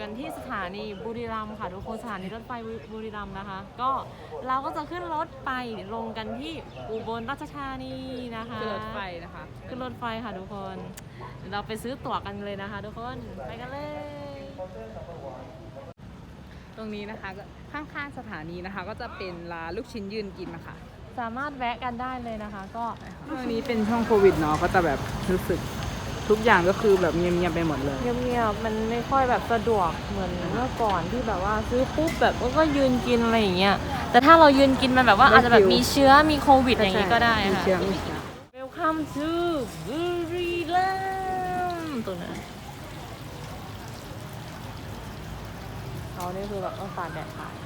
กันที่สถานีบุรีรัมย์ค่ะทุกคนสถานีรถไฟบุรีรัมย์นะคะ ก็เราก็จะขึ้นรถไปลงกันที่อุบลราชธานีนะคะคือรถไฟนะคะขึ้นรถไฟค่ะทุกคนเดี๋ยวเราไปซื้อตั๋วกันเลยนะคะ ทุกคนไปกันเลย ตรงนี้นะคะก็ข้างๆสถานีนะคะ ก็จะเป็นร้านลูกชิ้นยืนกินนะคะสามารถแวะกันได้เลยนะคะ ก็ช่วงนี้เป็นช่วงโควิดเนาะก็จะแบบรู้สึก ทุกอย่างก็คือแบบเงียบๆไปหมดเลย เงียบๆมันไม่ค่อยแบบสะดวกเหมือนเมื่อก่อนที่แบบว่าซื้อปุ๊บแบบก็ยืนกินอะไรอย่างเงี้ย แต่ถ้าเรายืนกินมันแบบว่าได้อาจจะแบบฟิล มีเชื้อมีโควิดอย่างงี้ก็ได้มีค่ะ เชื้อมีเชื้อ Welcome to บุรีรัมย์ตรงนั้นเขานี่คือแบบต้องตากแดดค่ะอั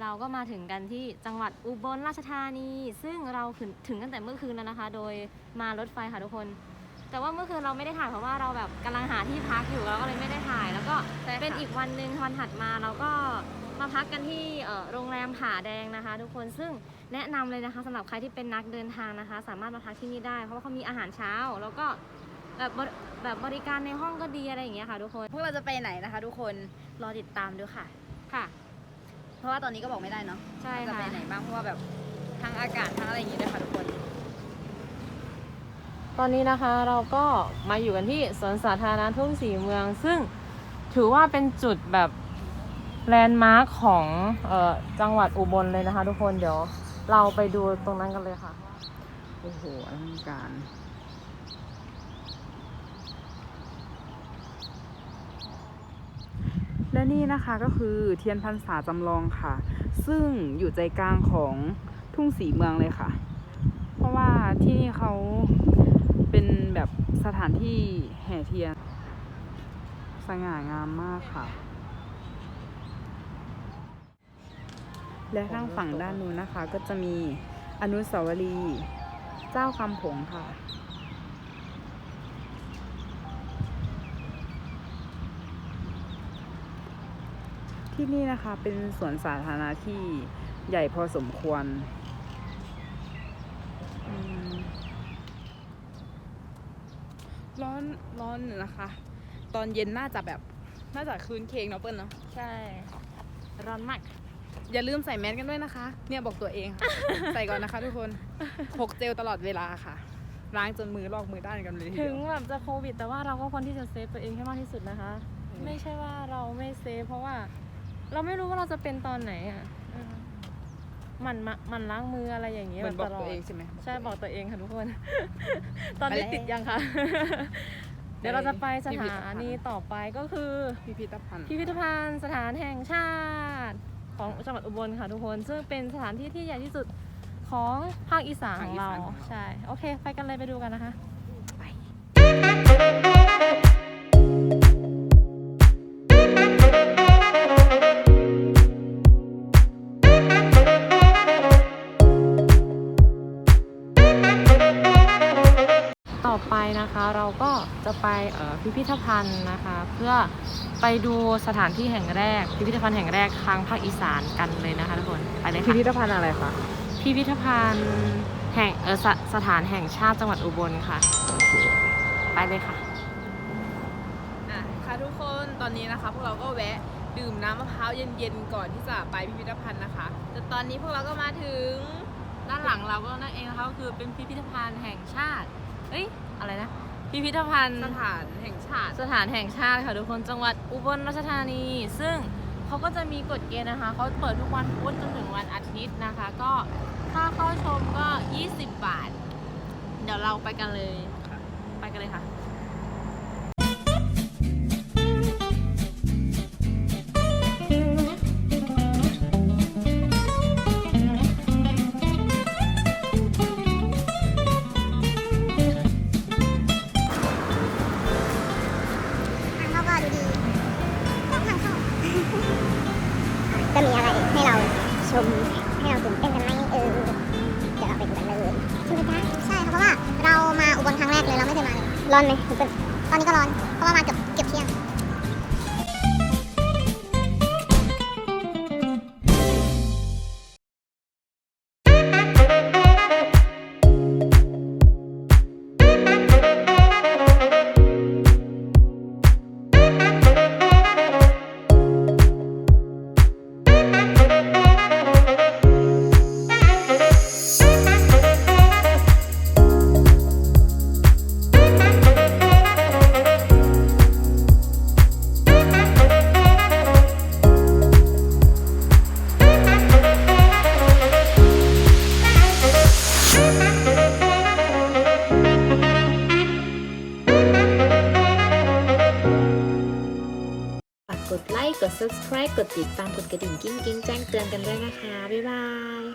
เราก็มาถึงกันที่จังหวัดอุบลราชธานี ซึ่งเราถึงถึงตั้งแต่เมื่อคืนแล้วนะคะ โดยมารถไฟค่ะทุกคน แต่ว่าเมื่อคืนเราไม่ได้ถ่ายเพราะว่าเราแบบกำลังหาที่พักอยู่เราก็เลยไม่ได้ถ่าย แล้วก็ใช่ค่ะ เป็นอีกวันหนึ่งวันถัดมาเราก็มาพักกันที่เอ่อโรงแรมผาแดงนะคะ ทุกคนซึ่งแนะนำเลยนะคะสำหรับใครที่เป็นนักเดินทางนะคะ สามารถมาพักที่นี่ได้ เพราะว่าเขามีอาหารเช้า แล้วก็แบบบริแบบบริการในห้องก็ดีอะไรอย่างเงี้ยค่ะ ทุกคนพวกเราจะไปไหนนะคะทุกคน รอติดตามด้วยค่ะ ค่ะ เพราะว่าตอนนี้ก็บอกไม่ได้เนาะใช่จะค่ะ ไปไหนบ้างเพราะว่าแบบทางอากาศทางอะไรอย่างงี้ด้วยค่ะทุกคน ตอนนี้นะคะเราก็มาอยู่กันที่สวนสาธารณะทุ่งสีเมือง ซึ่งถือว่าเป็นจุดแบบแลนด์มาร์คของเออจังหวัดอุบลเลยนะคะทุกคนเดี๋ยวเราไปดูตรงนั้นกันเลยค่ะ โอ้โหอลังการ และ นี่นะคะก็คือเทียนพรรษาจำลองค่ะ ซึ่งอยู่ใจกลางของทุ่งสีเมืองเลยค่ะ เพราะว่าที่นี่เขาเป็นแบบสถานที่แห่เทียน สง่างามมากค่ะ และข้างฝั่งด้านนู้นนะคะ ก็จะมีอนุสาวรีย์เจ้าคำผงค่ะ ที่นี่นะคะเป็นสวนสาธารณะที่ใหญ่พอสมควรอืมร้อนร้อนอยู่นะคะ ตอนเย็นน่าจะแบบน่าจะคืนเค้งเนาะเปิ้ลเนาะใช่ ร้อนมาก อย่าลืมใส่แมสกันด้วยนะคะ เนี่ยบอกตัวเองค่ะ ใส่ก่อนนะคะทุกคนพกเจลตลอดเวลาค่ะ ล้างจนมือลอกมือด้านกันเลยทีถึเดีงยวแบบจะโควิด แต่ว่าเราก็ควรที่จะเซฟตัวเองให้มากที่สุดนะคะอืมไม่ใช่ว่าเราไม่เซฟเพราะว่า เราไม่รู้ว่าเราจะเป็นตอนไหนอะเออหมันมะหมันล้างมืออะไรอย่างเงี้ยเหมือนบอกตลตัวเองใช่ไหม ใช่บอกตัวเองค่ะทุกคน ตอนนี้ไปแล้วติดยังคะ เดี๋ยวเราจะไปสถานีต่อไปก็คือ พิพิธภัณฑ์ พิพิธภัณฑ์สถานแห่งชาติ ของจังหวัดอุบลค่ะทุกคน ซึ่งเป็นสถานที่ที่ใหญ่ที่สุดของภาคอีสานของเราใช่ โอเค ไปกันเลยไปดูกันนะคะ นะคะ เราก็จะไปเอ่อพิพิธภัณฑ์นะคะ เพื่อไปดูสถานที่แห่งแรก พิพิธภัณฑ์แห่งแรกทางภาคอีสานกันเลยนะคะทุกคนไปเลยพิค่ะพิธภัณฑ์อะไรคะพิพิธภัณฑ์แห่งเออสสถานแห่งชาติจังหวัดอุบลค่ะ ไปเลยค่ะ อะค่ะทุกคนตอนนี้นะคะพวกเราก็แวะดื่มน้ำมะพร้าวเย็นๆก่อนที่จะไปพิพิธภัณฑ์นะคะแต่ตอนนี้พวกเราก็มาถึงด้านหลังเราก็นั่นเองนะคะก็คือเป็นพิพิธภัณฑ์แห่งชาติเอ้ย อะไรนะ พิพิธภัณฑ์ สถานแห่งชาติ สถานแห่งชาติค่ะทุกคนจังหวัดอุบลราชธานี ซึ่งเขาก็จะมีกฎเกณฑ์นะคะเขาเปิดทุกวันพุธจนถึงวันอาทิตย์นะคะ ก็ค่าเข้าชมก็ 20 บาท เดี๋ยวเราไปกันเลยไกันเลยค่ะ ชมให้เราตื่นเต้นกันไหมเออเดี๋ยวเราไปดูกันเลยใช่ไหมจ๊ะใช่ค่ะเพราะว่าเรามาอุบลครั้งแรกเลยเราไม่เคยมาเลยร้อนไหมคุณเปิ้ลตอนนี้ก็ร้อนเพราะว่ามาเกือบ subscribe กดติดตามกดกระดิ่งกิ้งกิ้งแจ้งเตือนกันด้วยนะคะ บ๊ายบาย